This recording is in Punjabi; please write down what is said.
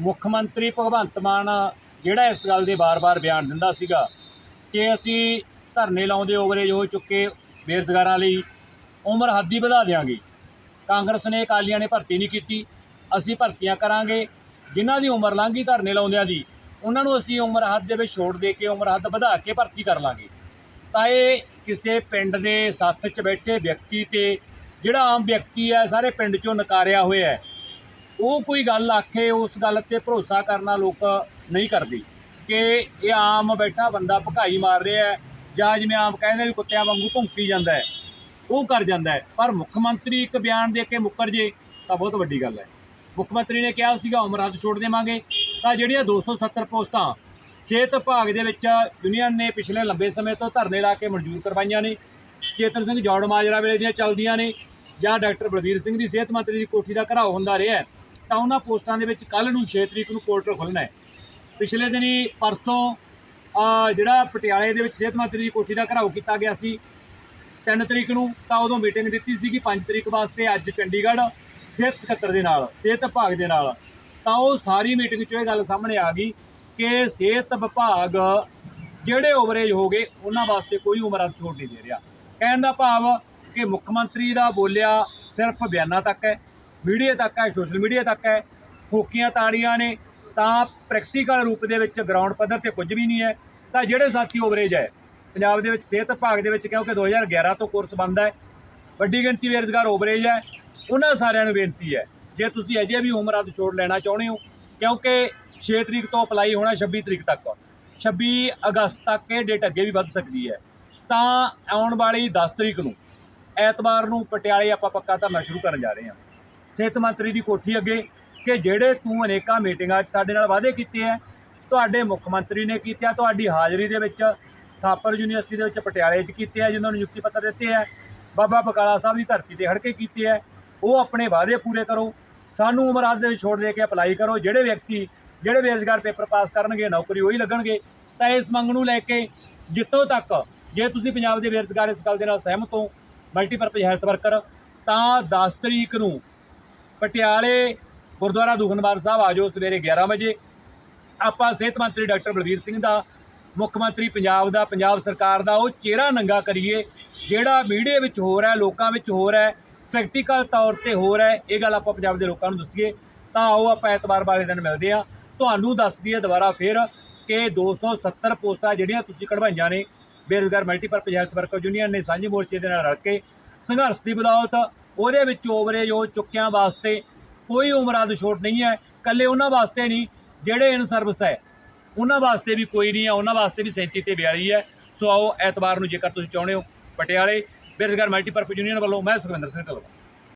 ਮੁੱਖ ਮੰਤਰੀ ਭਗਵੰਤ ਮਾਨ ਜਿਹੜਾ ਇਸ ਗੱਲ ਦੇ ਬਾਰ-ਬਾਰ ਬਿਆਨ ਦਿੰਦਾ ਸੀਗਾ ਕਿ ਅਸੀਂ ਧਰਨੇ ਲਾਉਂਦੇ ਓਵਰੇਜ ਹੋ ਚੁੱਕੇ ਬੇਰੁਜ਼ਗਾਰਾਂ ਲਈ, ਉਮਰ ਹੱਦ ਹੀ ਵਧਾ ਦਿਆਂਗੇ। ਕਾਂਗਰਸ ਨੇ ਅਕਾਲੀਆਂ ਨੇ ਭਰਤੀ ਨਹੀਂ ਕੀਤੀ, ਅਸੀਂ ਭਰਤੀਆਂ ਕਰਾਂਗੇ। ਜਿਨ੍ਹਾਂ ਦੀ ਉਮਰ ਲੰਘੀ ਧਰਨੇ ਲਾਉਂਦਿਆਂ ਦੀ, ਉਹਨਾਂ ਨੂੰ ਅਸੀਂ ਉਮਰ ਹੱਦ ਦੇ ਵਿੱਚ ਛੋੜ ਦੇ ਕੇ, ਉਮਰ ਹੱਦ ਵਧਾ ਕੇ ਭਰਤੀ ਕਰ ਲਾਂਗੇ। ਤਾਂ ਇਹ ਕਿਸੇ ਪਿੰਡ ਦੇ ਸੱਥ 'ਚ ਬੈਠੇ ਵਿਅਕਤੀ ਤੇ ਜਿਹੜਾ ਆਮ ਵਿਅਕਤੀ ਹੈ, ਸਾਰੇ ਪਿੰਡ 'ਚੋਂ ਨਕਾਰਿਆ ਹੋਇਆ ਹੈ। ਉਹ ਕੋਈ ਗੱਲ ਆਖੇ ਉਸ ਗੱਲ ਤੇ ਭਰੋਸਾ ਕਰਨਾ ਲੋਕ ਨਹੀਂ ਕਰਦੇ ਕਿ ਇਹ ਆਮ ਬੈਠਾ ਬੰਦਾ ਭਕਾਈ ਮਾਰ ਰਿਹਾ ਹੈ ਜਾਂ ਜਿਵੇਂ ਆਮ ਕਹਿੰਦੇ ਵੀ ਕੁੱਤਿਆਂ ਵਾਂਗੂ ਭੌਂਕੀ ਜਾਂਦਾ ਹੈ, ਉਹ ਕਰ ਜਾਂਦਾ ਹੈ। ਪਰ ਮੁੱਖ ਮੰਤਰੀ ਇੱਕ ਬਿਆਨ ਦੇ ਕੇ ਮੁੱਕਰ ਜੇ ਤਾਂ ਬਹੁਤ ਵੱਡੀ ਗੱਲ ਹੈ। ਮੁੱਖ ਮੰਤਰੀ ਨੇ ਕਿਹਾ ਸੀਗਾ, ਉਮਰ ਹੱਦ ਛੋੜ ਦੇਵਾਂਗੇ। ਤਾਂ ਜਿਹੜੀਆਂ 270 ਪੋਸਟਾਂ ਸਿਹਤ ਵਿਭਾਗ ਦੇ ਵਿੱਚ ਯੂਨੀਅਨ ਨੇ ਪਿਛਲੇ ਲੰਬੇ ਸਮੇਂ ਤੋਂ ਧਰਨੇ ਲਾ ਕੇ ਮਨਜ਼ੂਰ ਕਰਵਾਈਆਂ ਨੇ। ਚੇਤਨ ਸਿੰਘ ਜੌੜ ਮਾਜਰਾ ਵੇਲੇ ਦੀਆਂ ਚੱਲਦੀਆਂ ਨੇ ਜਾਂ ਡਾਕਟਰ ਬਲਬੀਰ ਸਿੰਘ ਦੀ ਸਿਹਤ ਮੰਤਰੀ ਦੀ ਕੋਠੀ ਦਾ ਘਰਾਓ ਹੁੰਦਾ ਰਿਹਾ ਤਾਂ ਉਹਨਾਂ ਪੋਸਟਾਂ ਦੇ ਵਿੱਚ ਕੱਲ ਨੂੰ 6 ਤਰੀਕ ਨੂੰ ਪੋਰਟਲ ਖੁੱਲ੍ਹਣਾ ਹੈ। ਪਿਛਲੇ ਦਿਨੀ ਪਰਸੋਂ ਜਿਹੜਾ ਪਟਿਆਲੇ ਦੇ ਵਿੱਚ ਸਿਹਤ ਮੰਤਰੀ ਦੀ ਕੋਠੀ ਦਾ ਘਰਾਓ ਕੀਤਾ ਗਿਆ ਸੀ 3 ਤਰੀਕ ਨੂੰ ਤਾਂ ਉਦੋਂ ਮੀਟਿੰਗ ਦਿੱਤੀ ਸੀਗੀ 5 ਤਰੀਕ ਵਾਸਤੇ ਅੱਜ ਚੰਡੀਗੜ੍ਹ, ਸਿਹਤ ਸਕੱਤਰ ਦੇ ਨਾਲ, ਸਿਹਤ ਵਿਭਾਗ ਦੇ ਨਾਲ। ਤਾਂ ਉਹ ਸਾਰੀ ਮੀਟਿੰਗ 'ਚੋਂ ਇਹ ਗੱਲ ਸਾਹਮਣੇ ਆ ਗਈ ਕਿ ਸਿਹਤ ਵਿਭਾਗ ਜਿਹੜੇ ਓਵਰੇਜ ਹੋ ਗਏ, ਉਹਨਾਂ ਵਾਸਤੇ ਕੋਈ ਉਮਰ ਹੱਦ ਛੋਟ ਨਹੀਂ ਦੇ ਰਿਹਾ। ਕਹਿਣ ਦਾ ਭਾਵ ਕਿ ਮੁੱਖ ਮੰਤਰੀ ਦਾ ਬੋਲਿਆ ਸਿਰਫ ਬਿਆਨਾਂ ਤੱਕ ਹੈ ਮੀਡੀਆ ਤੱਕ ਹੈ, ਸੋਸ਼ਲ ਮੀਡੀਆ ਤੱਕ ਹੈ, ਫੋਕੀਆਂ ਤਾੜੀਆਂ ਨੇ, ਤਾਂ ਪ੍ਰੈਕਟੀਕਲ ਰੂਪ ਦੇ ਵਿੱਚ ਗਰਾਊਂਡ ਪੱਧਰ ਤੇ ਕੁਝ ਵੀ ਨਹੀਂ ਹੈ। ਤਾਂ ਜਿਹੜੇ ਸਾਥੀ ਓਵਰੇਜ ਹੈ, ਪੰਜਾਬ ਦੇ ਵਿੱਚ ਸਿਹਤ ਵਿਭਾਗ ਦੇ ਵਿੱਚ ਕਿਉਂਕਿ 2011 ਤੋਂ ਕੋਰਸ ਬੰਦ ਹੈ, ਵੱਡੀ ਗਿਣਤੀ ਬੇਰੁਜ਼ਗਾਰ ਓਵਰੇਜ ਹੈ, ਉਹਨਾਂ ਸਾਰਿਆਂ ਨੂੰ ਬੇਨਤੀ ਹੈ, ਜੇ ਤੁਸੀਂ ਅਜੇ ਵੀ ਉਮਰ ਹੱਦ ਛੋੜ ਲੈਣਾ ਚਾਹੁੰਦੇ ਹੋ, ਕਿਉਂਕਿ 6 ਤਰੀਕ ਤੋਂ ਅਪਲਾਈ ਹੋਣਾ 26 ਤਰੀਕ ਤੱਕ 26 ਅਗਸਤ ਤੱਕ ਇਹ ਡੇਟ ਅੱਗੇ ਵੀ ਵੱਧ ਸਕਦੀ ਹੈ। ਤਾਂ ਆਉਣ ਵਾਲੀ 10 ਤਰੀਕ ਨੂੰ, ਐਤਵਾਰ ਨੂੰ ਪਟਿਆਲੇ ਆਪਾਂ ਪੱਕਾ ਧਰਨਾ ਸ਼ੁਰੂ ਕਰਨ ਜਾ ਰਹੇ ਹਾਂ। ਸਿਹਤ ਮੰਤਰੀ ਦੀ ਕੋਠੀ ਅੱਗੇ ਕਿ ਜਿਹੜੇ ਤੂੰ ਅਨੇਕਾਂ ਮੀਟਿੰਗਾਂ 'ਚ ਸਾਡੇ ਨਾਲ ਵਾਅਦੇ ਕੀਤੇ ਹੈ ਤੁਹਾਡੇ ਮੁੱਖ ਮੰਤਰੀ ਨੇ ਕੀਤੇ ਆ ਤੁਹਾਡੀ ਹਾਜ਼ਰੀ ਦੇ ਵਿੱਚ ਥਾਪਰ ਯੂਨੀਵਰਸਿਟੀ ਦੇ ਵਿੱਚ ਪਟਿਆਲੇ 'ਚ ਕੀਤੇ ਆ ਜਿਨ੍ਹਾਂ ਨੂੰ ਨਿਯੁਕਤੀ ਪੱਤਰ ਦਿੱਤੇ ਹੈ ਬਾਬਾ ਬਕਾਲਾ ਸਾਹਿਬ ਦੀ ਧਰਤੀ ਤੇ ਖੜ ਕੇ ਕੀਤੇ ਹੈ ਉਹ ਆਪਣੇ ਵਾਅਦੇ ਪੂਰੇ ਕਰੋ, ਸਾਨੂੰ ਉਮਰ ਹੱਦ ਦੇ ਵਿੱਚ ਛੋੜ ਦੇ ਕੇ ਅਪਲਾਈ ਕਰੋ, ਜਿਹੜੇ ਵਿਅਕਤੀ, ਜਿਹੜੇ ਬੇਰੁਜ਼ਗਾਰ ਪੇਪਰ ਪਾਸ ਕਰਨਗੇ, ਨੌਕਰੀ ਉਹੀ ਲੱਗਣਗੇ, ਤਾਂ ਇਸ ਮੰਗ ਨੂੰ ਲੈ ਕੇ ਜਿੱਥੋਂ ਤੱਕ ਜੇ ਤੁਸੀਂ ਪੰਜਾਬ ਦੇ ਬੇਰੁਜ਼ਗਾਰ ਇਸ ਗੱਲ ਦੇ ਨਾਲ ਸਹਿਮਤ ਹੋ ਮਲਟੀਪਰਪਜ਼ ਹੈਲਥ ਵਰਕਰ ਤਾਂ 10 ਤਰੀਕ ਨੂੰ ਪਟਿਆਲੇ ਗੁਰਦੁਆਰਾ ਦੁਖਨਵਾਰ ਸਾਹਿਬ, ਆ ਜਾਓ ਸਵੇਰੇ 11 ਵਜੇ। ਆਪਾਂ ਸਿਹਤ ਮੰਤਰੀ ਡਾਕਟਰ ਬਲਵੀਰ ਸਿੰਘ ਦਾ, ਮੁੱਖ ਮੰਤਰੀ ਪੰਜਾਬ ਦਾ, ਪੰਜਾਬ ਸਰਕਾਰ ਦਾ ਉਹ ਚਿਹਰਾ ਨੰਗਾ ਕਰੀਏ, ਜਿਹੜਾ ਮੀਡੀਆ ਵਿੱਚ ਹੋ ਰਿਹਾ, ਲੋਕਾਂ ਵਿੱਚ ਹੋ ਰਿਹਾ, ਪ੍ਰੈਕਟੀਕਲ ਤੌਰ ਤੇ ਹੋ ਰਿਹਾ, ਇਹ ਗੱਲ ਆਪਾਂ ਪੰਜਾਬ ਦੇ ਲੋਕਾਂ ਨੂੰ ਦੱਸੀਏ, ਤਾਂ ਆਓ ਆਪਾਂ ਐਤਵਾਰ ਵਾਲੇ ਦਿਨ ਮਿਲਦੇ ਆ ਤੁਹਾਨੂੰ ਦੱਸ ਦਈਏ ਦੁਬਾਰਾ ਫਿਰ ਕਿ 270 ਪੋਸਟਾਂ ਜਿਹੜੀਆਂ ਤੁਸੀਂ ਕਢਵਾਈਆਂ ਨੇ, ਬੇਰੁਜ਼ਗਾਰ ਮਲਟੀਪਰਪਜ਼ ਹੈਲਥ ਵਰਕਰ ਯੂਨੀਅਨ ਨੇ, ਸਾਂਝੇ ਮੋਰਚੇ ਦੇ ਨਾਲ ਰਲ ਕੇ ਸੰਘਰਸ਼ ਦੀ ਬਦੌਲਤ ਉਹਦੇ ਵਿੱਚ ਓਵਰੇਜ ਹੋ ਚੁੱਕਿਆਂ ਵਾਸਤੇ ਕੋਈ ਉਮਰਾਂ ਦੀ ਛੋਟ ਨਹੀਂ ਹੈ ਕੱਲੇ ਉਹਨਾਂ ਵਾਸਤੇ ਨਹੀਂ, ਜਿਹੜੇ ਇਨ ਸਰਵਿਸ ਹੈ, ਉਹਨਾਂ ਵਾਸਤੇ ਵੀ ਕੋਈ ਨਹੀਂ ਹੈ, ਉਹਨਾਂ ਵਾਸਤੇ ਵੀ 37 ਤੇ 42 ਹੈ। ਸੋ ਆਓ ਐਤਵਾਰ ਨੂੰ ਜੇਕਰ ਤੁਸੀਂ ਚਾਹੁੰਦੇ ਹੋ, ਪਟਿਆਲੇ ਬੇਰੁਜ਼ਗਾਰ ਮਲਟੀਪਰਪਜ਼ ਯੂਨੀਅਨ ਵੱਲੋਂ ਮੈਂ ਸੁਖਵਿੰਦਰ ਸਿੰਘ ਢੱਲਵਾਲ